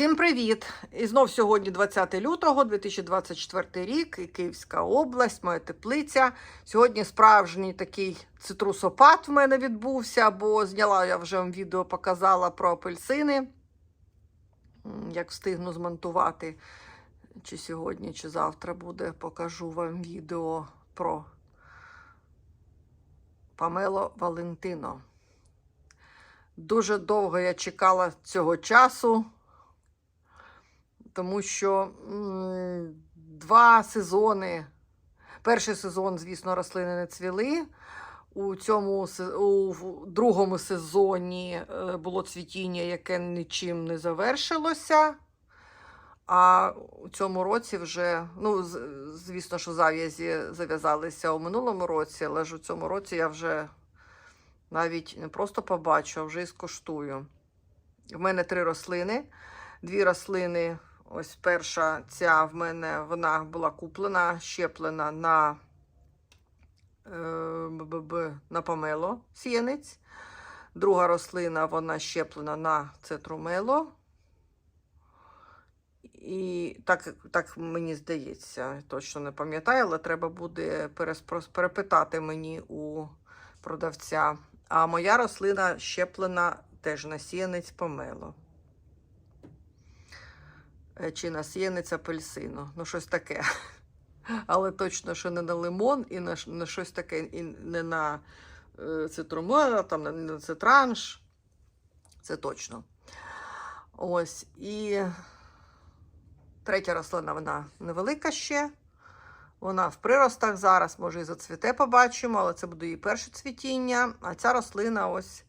Всім привіт! І знов сьогодні 20 лютого 2024 рік, і Київська область, моя теплиця. Сьогодні справжній такий цитрусопад в мене відбувся, бо зняла я вже вам відео, показала про апельсини. Як встигну змонтувати, чи сьогодні, чи завтра буде, покажу вам відео про Памело Валентино. Дуже довго я чекала цього часу, тому що м, два сезони. Перший сезон, звісно, рослини не цвіли. У цьому у другому сезоні е, було цвітіння, яке нічим не завершилося. А у цьому році вже, ну, звісно, що зав'язі зав'язалися у минулому році, але ж у цьому році я вже навіть не просто побачу, а вже і скуштую. В мене три рослини. Дві рослини. Ось перша ця в мене вона була куплена, щеплена на, е, на помело сіянець. Друга рослина вона щеплена на цетрумело. І так, так мені здається, точно не пам'ятаю, але треба буде перепитати мені у продавця. А моя рослина щеплена теж на сіянець помело. Е, Чи на сіянець апельсину. Ну, щось таке. Але точно, що не на лимон і на, на щось таке, і не на е, цитрумело, там не на цитранж. Це точно. Ось. І третя рослина, вона невелика ще. Вона в приростах зараз, може, і зацвіте, побачимо, але це буде її перше цвітіння. А ця рослина ось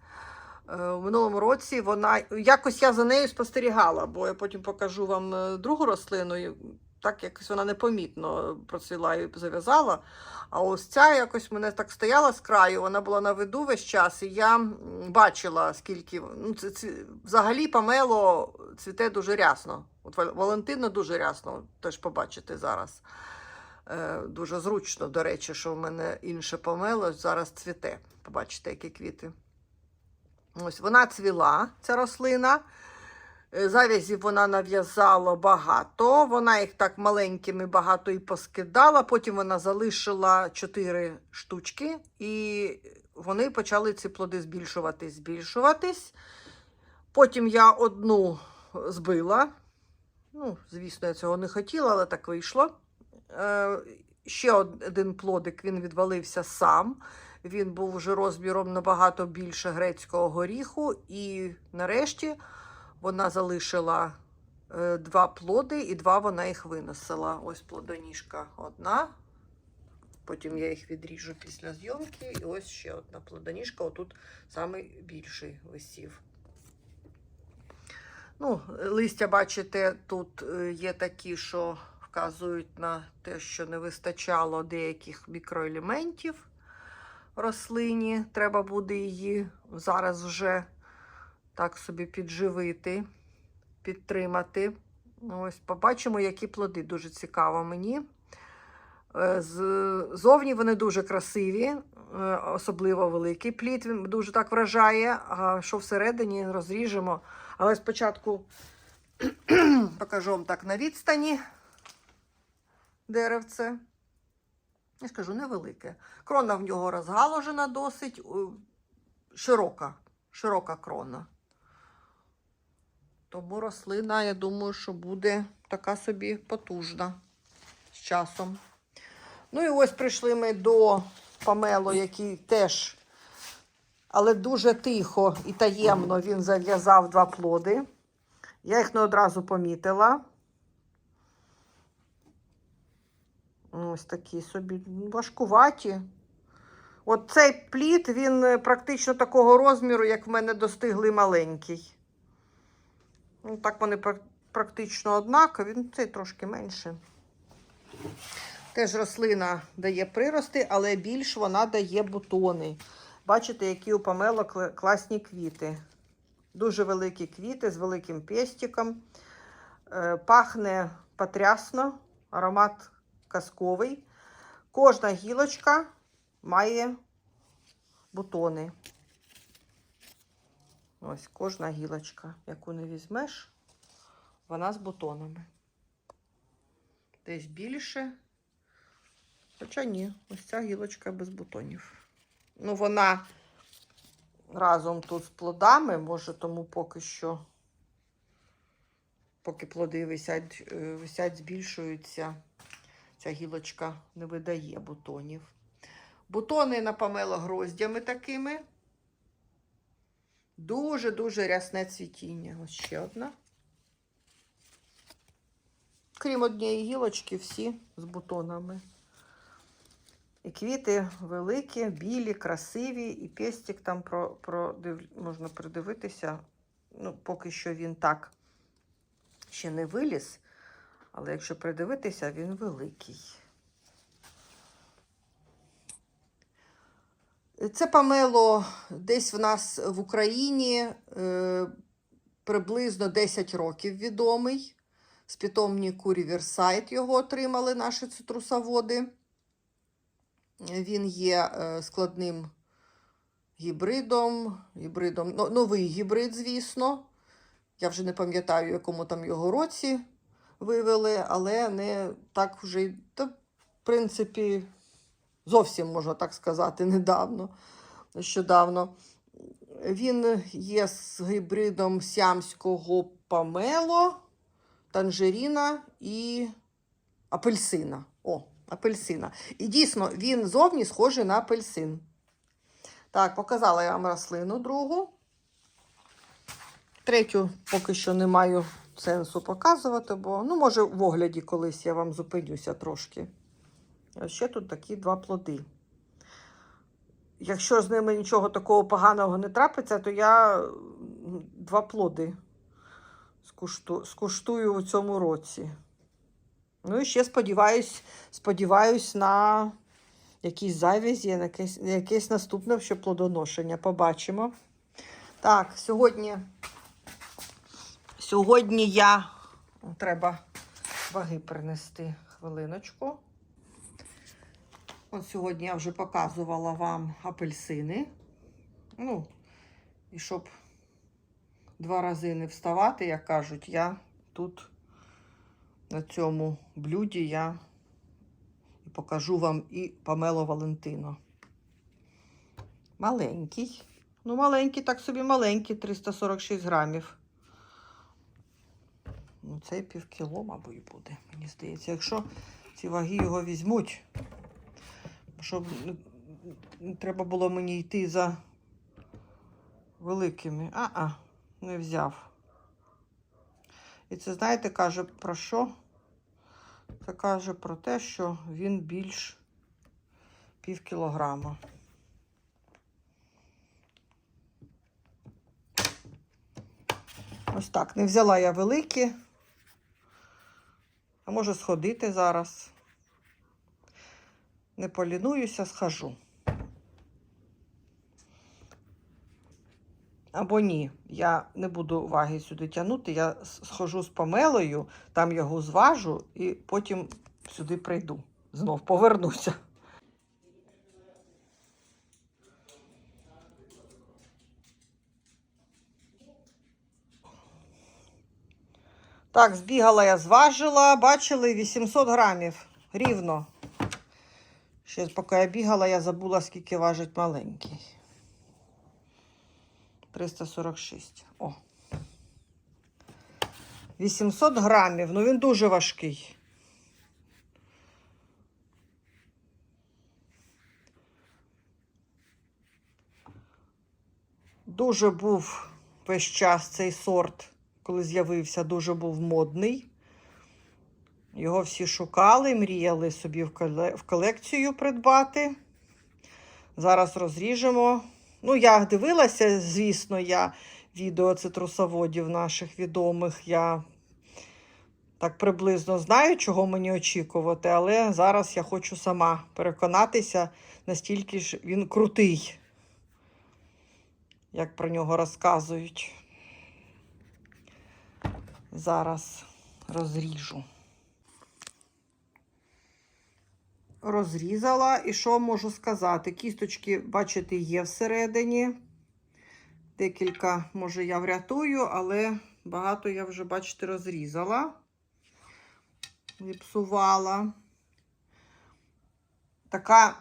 е, у минулому році вона якось я за нею спостерігала, бо я потім покажу вам е, другу рослину. Так якось вона непомітно процвіла і зав'язала. А ось ця якось мене так стояла з краю, вона була на виду весь час, і я бачила, скільки ну, це, це, взагалі помело цвіте дуже рясно. От Валентина дуже рясно, теж побачите зараз. Е, дуже зручно, до речі, що в мене інше помело зараз цвіте. Побачите, які квіти. Ось вона цвіла, ця рослина. Е, Завязів вона нав'язала багато. Вона їх так маленькими багато і поскидала. Потім вона залишила 4 штучки, і вони почали ці плоди збільшуватись, збільшуватись. Потім я одну збила. Ну, звісно, я цього не хотіла, але так вийшло. Е, ще один плодик він відвалився сам. Він був вже розміром набагато більше грецького горіху. І нарешті вона залишила е, два плоди, і два вона їх виносила. Ось плодоніжка одна. Потім я їх відріжу після зйомки. І ось ще одна плодоніжка. Отут самий більший висів. Ну, листя, бачите, тут е, є такі, що вказують на те, що не вистачало деяких мікроелементів рослині. Треба буде її зараз вже так собі підживити, підтримати. Ось побачимо, які плоди. Дуже цікаво мені. Е, Зовні вони дуже красиві, е, особливо великий плід. Він дуже так вражає. А що всередині розріжемо. Але спочатку покажу вам так на відстані деревце. Я ж кажу, невелике. Крона в нього розгаложена досить широка, широка крона. Тому рослина, я думаю, що буде така собі потужна з часом. Ну і ось прийшли ми до Памело, який теж, але дуже тихо і таємно він зав'язав два плоди. Я їх не одразу помітила. Ось такі собі важкуваті. От цей плід, він е, практично такого розміру, як в мене достиглий маленький. Ну, так вони практично однакові, ну, цей трошки менше. Теж рослина дає прирости, але більш вона дає бутони. Бачите, які у помело класні квіти. Дуже великі квіти з великим пестиком. Е, Пахне потрясно, аромат казковий. Кожна гілочка має бутони. Ось кожна гілочка, яку не візьмеш, Вона з бутонами. Десь більше. Хоча ні, ось ця гілочка без бутонів. Ну, вона разом тут з плодами, може, тому поки що, поки плоди висять, е, висять збільшуються, ця гілочка не видає бутонів. Бутони напомело гроздями такими. Дуже-дуже рясне цвітіння. Ось ще одна. Крім однієї гілочки, всі з бутонами. І квіти великі, білі, красиві, і пестик там про, продив... можна придивитися. Ну, поки що він так ще не виліз, але якщо придивитися, він великий. Це памело десь в нас в Україні е, приблизно 10 років відомий. З питомнику Ріверсайд його отримали наші цитрусоводи. Він є е, складним гібридом, гібридом ну, новий гібрид, звісно. Я вже не пам'ятаю, якому там його році вивели, але не так вже, та, в принципі, зовсім можна так сказати, недавно, нещодавно. Він є з гібридом сямського памело, танжеріна і апельсина. О, апельсина. І дійсно, він зовні схожий на апельсин. Так, показала я вам рослину другу. Третю поки що не маю сенсу показувати, бо, ну, може, в огляді колись я вам зупинюся трошки. А ще тут такі два плоди. Якщо з ними нічого такого поганого не трапиться, то я два плоди скушту, скуштую у цьому році. Ну і ще сподіваюсь, сподіваюсь на якісь завязі, на якесь, на якесь наступне ще плодоношення. Побачимо. Так, сьогодні, сьогодні я треба ваги принести хвилиночку. От сьогодні я вже показувала вам апельсини. Ну, і щоб два рази не вставати, як кажуть, я тут на цьому блюді я покажу вам і Памело Валентино. Маленький. Ну, маленький, так собі маленький, 346 грамів. Ну, це пів кіло, мабуть, буде, мені здається. Якщо ці ваги його візьмуть, щоб не- не треба було мені йти за великими. А-а, не взяв. І це, знаєте, каже про що? Це каже про те, що він більш пів кілограма. Ось так. Не взяла я великі. А може сходити зараз. Не полінуюся, схожу. Або ні, я не буду ваги сюди тягнути. Я схожу з помелою, там його зважу і потім сюди прийду. Знов повернуся. Так, збігала я, зважила, бачили 800 грамів. Рівно. Ще поки я бігала, я забула, скільки важить маленький. 346. О. 800 грамів. Ну він дуже важкий. Дуже був весь час цей сорт, коли з'явився, дуже був модний. Його всі шукали, мріяли собі в колекцію придбати. Зараз розріжемо. Ну, я дивилася, звісно, я відео цитрусоводів наших відомих. Я так приблизно знаю, чого мені очікувати, але зараз я хочу сама переконатися, настільки ж він крутий, як про нього розказують. Зараз розріжу. Розрізала, і що можу сказати? Кісточки, бачите, є всередині. Декілька, може, я врятую, але Багато я вже, бачите, розрізала. Зіпсувала. Така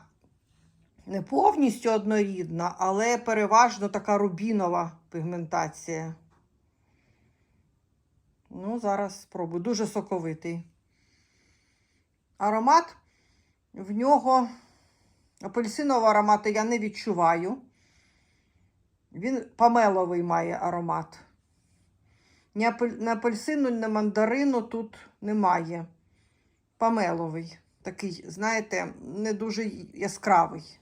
не повністю однорідна, але переважно така рубінова пігментація. Ну, зараз спробую. Дуже соковитий. Аромат в нього апельсинового аромату я не відчуваю. Він помеловий має аромат. Ні, апель... ні апельсину, ні мандарину тут немає. Помеловий. Такий, знаєте, не дуже яскравий.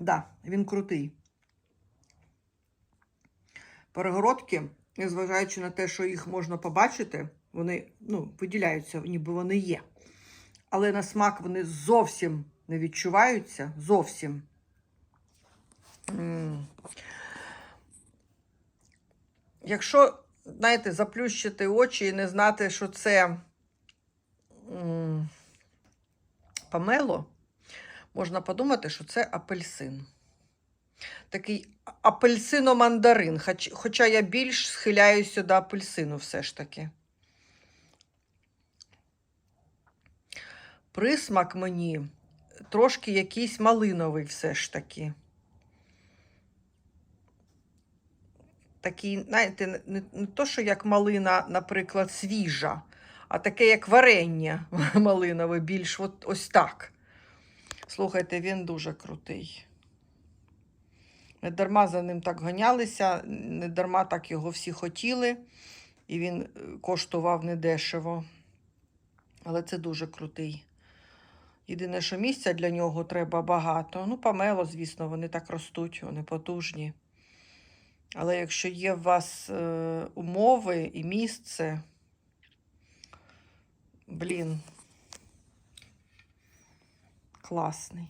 Да, він крутий. Перегородки, незважаючи на те, що їх можна побачити, вони ну, виділяються, ніби вони є. Але на смак вони зовсім не відчуваються. Зовсім. Якщо, знаєте, заплющити очі і не знати, що це м, помело, можна подумати, що це апельсин. Такий апельсино-мандарин, хоч, хоча я більш схиляюся до апельсину все ж таки. Присмак мені трошки якийсь малиновий все ж таки. Такий, знаєте, не, не, то, що як малина, наприклад, свіжа, а таке, як варення малинове, більш от, ось так. Слухайте, він дуже крутий. Не дарма за ним так ганялися, не дарма так його всі хотіли, і він е, коштував недешево. Але це дуже крутий. Єдине, що місця для нього треба багато. Ну, помело, звісно, вони так ростуть, вони потужні. Але якщо є у вас е, умови і місце, блін, класний.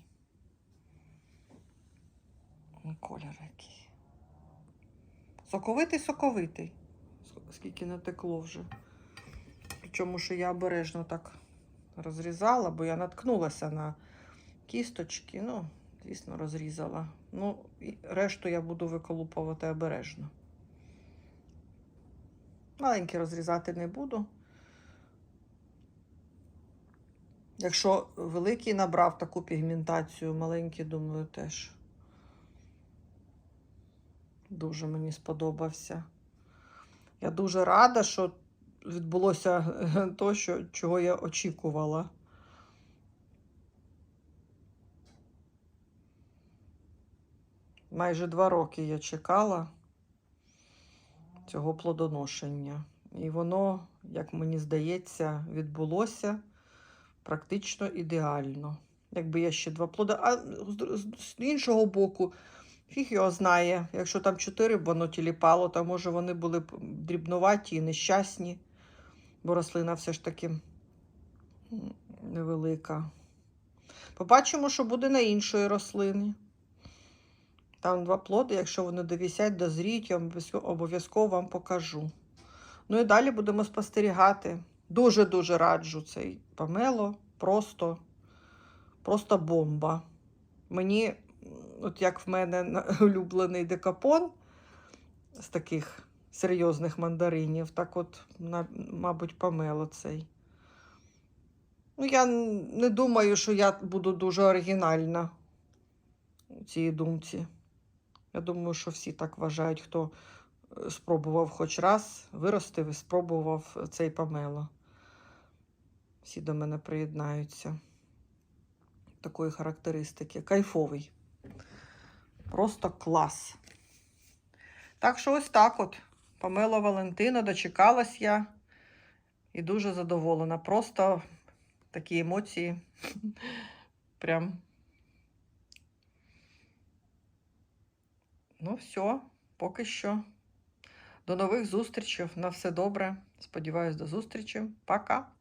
Колір який. Соковитий, соковитий. Скільки натекло вже. Причому, що я обережно так розрізала, бо я наткнулася на кісточки. Ну, звісно, розрізала. Ну, і решту я буду виколупувати обережно. Маленькі розрізати не буду. Якщо великий набрав таку пігментацію, маленький, думаю, теж. Дуже мені сподобався. Я дуже рада, що відбулося то, що, чого я очікувала. Майже два роки я чекала цього плодоношення. І воно, як мені здається, відбулося практично ідеально. Якби я ще два плоди. А з, іншого боку, фіг його знає. Якщо там чотири б воно тіліпало, то може вони були б дрібнуваті і нещасні, бо рослина все ж таки невелика. Побачимо, що буде на іншої рослині. Там два плоди, якщо вони довісять, дозріють, я обов'язково вам покажу. Ну і далі будемо спостерігати. Дуже-дуже раджу цей помело. Просто, просто бомба. Мені, от як в мене улюблений декапон з таких серйозних мандаринів, так от, мабуть, помело цей. Ну, я не думаю, що я буду дуже оригінальна у цій думці. Я думаю, що всі так вважають, хто е, спробував хоч раз, виростив і спробував цей помело. Всі до мене приєднаються. Такої характеристики. Кайфовий. Просто клас. Так що ось так от. Помело Валентина, дочекалась я і дуже задоволена. Просто такі емоції. Прям. Ну, все, поки що. До нових зустрічей. На все добре. Сподіваюсь, до зустрічі. Пока.